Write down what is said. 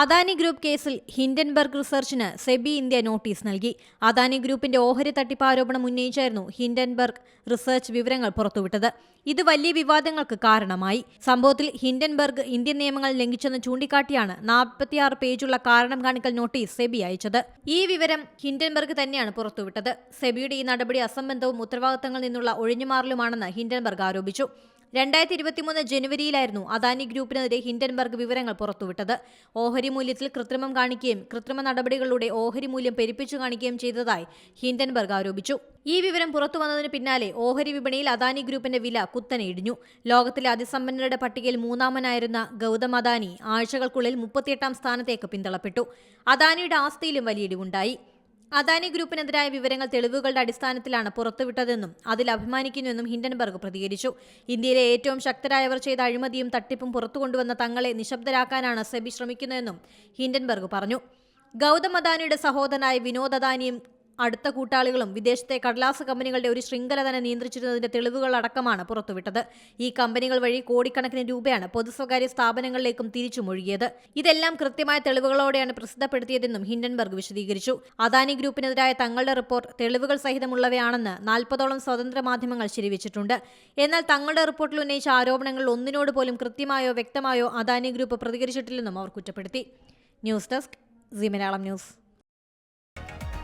Adani group കേസിൽ Hindenburg റിസർച്ചിന് SEBI India notice നൽകി. അദാനി ഗ്രൂപ്പിന്റെ ഓഹരി തട്ടിപ്പ് ആരോപണം ഉന്നയിച്ചായിരുന്നു ഹിൻഡൻബർഗ് റിസർച്ച് വിവരങ്ങൾ പുറത്തുവിട്ടത്. ഇത് വലിയ വിവാദങ്ങൾക്ക് കാരണമായി. സംഭവത്തിൽ ഹിൻഡൻബർഗ് ഇന്ത്യൻ നിയമങ്ങൾ ലംഘിച്ചെന്ന് ചൂണ്ടിക്കാട്ടിയാണ് നാൽപ്പത്തിയാറ് പേജുള്ള കാരണം കാണിക്കൽ നോട്ടീസ് സെബി അയച്ചത്. ഈ വിവരം ഹിൻഡൻബർഗ് തന്നെയാണ് പുറത്തുവിട്ടത്. സെബിയുടെ ഈ നടപടി അസംബന്ധവും ഉത്തരവാദിത്തങ്ങളിൽ നിന്നുള്ള ഒഴിഞ്ഞുമാറലുമാണെന്ന് ഹിൻഡൻബർഗ് ആരോപിച്ചു. രണ്ടായിരത്തി ഇരുപത്തിമൂന്ന് ജനുവരിയിലായിരുന്നു അദാനി ഗ്രൂപ്പിനെതിരെ ഹിൻഡൻബർഗ് വിവരങ്ങൾ പുറത്തുവിട്ടത്. ഓഹരി മൂല്യത്തിൽ കൃത്രിമം കാണിക്കുകയും കൃത്രിമ നടപടികളിലൂടെ ഓഹരി മൂല്യം പെരുപ്പിച്ചു കാണിക്കുകയും ചെയ്തതായി ഹിൻഡൻബർഗ് ആരോപിച്ചു. ഈ വിവരം പുറത്തു വന്നതിന് പിന്നാലെ ഓഹരി വിപണിയിൽ അദാനി ഗ്രൂപ്പിന്റെ വില കുത്തനെ ഇടിഞ്ഞു. ലോകത്തിലെ അതിസമ്പന്നരുടെ പട്ടികയിൽ മൂന്നാമനായിരുന്ന ഗൗതം അദാനി ആഴ്ചകൾക്കുള്ളിൽ മുപ്പത്തിയെട്ടാം സ്ഥാനത്തേക്ക് പിന്തളപ്പെട്ടു അദാനിയുടെ ആസ്തിയിലും വലിയ ഇടിവുണ്ടായി. അദാനി ഗ്രൂപ്പിനെതിരായ വിവരങ്ങൾ തെളിവുകളുടെ അടിസ്ഥാനത്തിലാണ് പുറത്തുവിട്ടതെന്നും അതിൽ അഭിമാനിക്കുന്നുവെന്നും ഹിൻഡൻബർഗ് പ്രതികരിച്ചു. ഇന്ത്യയിലെ ഏറ്റവും ശക്തരായവർ ചെയ്ത അഴിമതിയും തട്ടിപ്പും പുറത്തുകൊണ്ടുവന്ന തങ്ങളെ നിശബ്ദരാക്കാനാണ് സെബി ശ്രമിക്കുന്നതെന്നും ഹിൻഡൻബർഗ് പറഞ്ഞു. ഗൗതം അദാനിയുടെ സഹോദരനായ വിനോദ് അദാനിയും അടുത്ത കൂട്ടാളികളും വിദേശത്തെ കടലാസ് കമ്പനികളുടെ ഒരു ശൃംഖല തന്നെ നിയന്ത്രിച്ചിരുന്നതിന്റെ തെളിവുകൾ അടക്കമാണ് പുറത്തുവിട്ടത്. ഈ കമ്പനികൾ വഴി കോടിക്കണക്കിന് രൂപയാണ് പൊതു സ്വകാര്യ സ്ഥാപനങ്ങളിലേക്കും തിരിച്ചുമൊഴുകിയത് ഇതെല്ലാം കൃത്യമായ തെളിവുകളോടെയാണ് പ്രസിദ്ധപ്പെടുത്തിയതെന്നും ഹിൻഡൻബർഗ് വിശദീകരിച്ചു. അദാനി ഗ്രൂപ്പിനെതിരായ തങ്ങളുടെ റിപ്പോർട്ട് തെളിവുകൾ സഹിതമുള്ളവയാണെന്ന് നാൽപ്പതോളം സ്വതന്ത്ര മാധ്യമങ്ങൾ ശരിവച്ചിട്ടുണ്ട്. എന്നാൽ തങ്ങളുടെ റിപ്പോർട്ടിൽ ഉന്നയിച്ച ആരോപണങ്ങൾ ഒന്നിനോട് പോലും കൃത്യമായോ വ്യക്തമായോ അദാനി ഗ്രൂപ്പ് പ്രതികരിച്ചിട്ടില്ലെന്നും അവർ കുറ്റപ്പെടുത്തി. News desk C Malayalam news.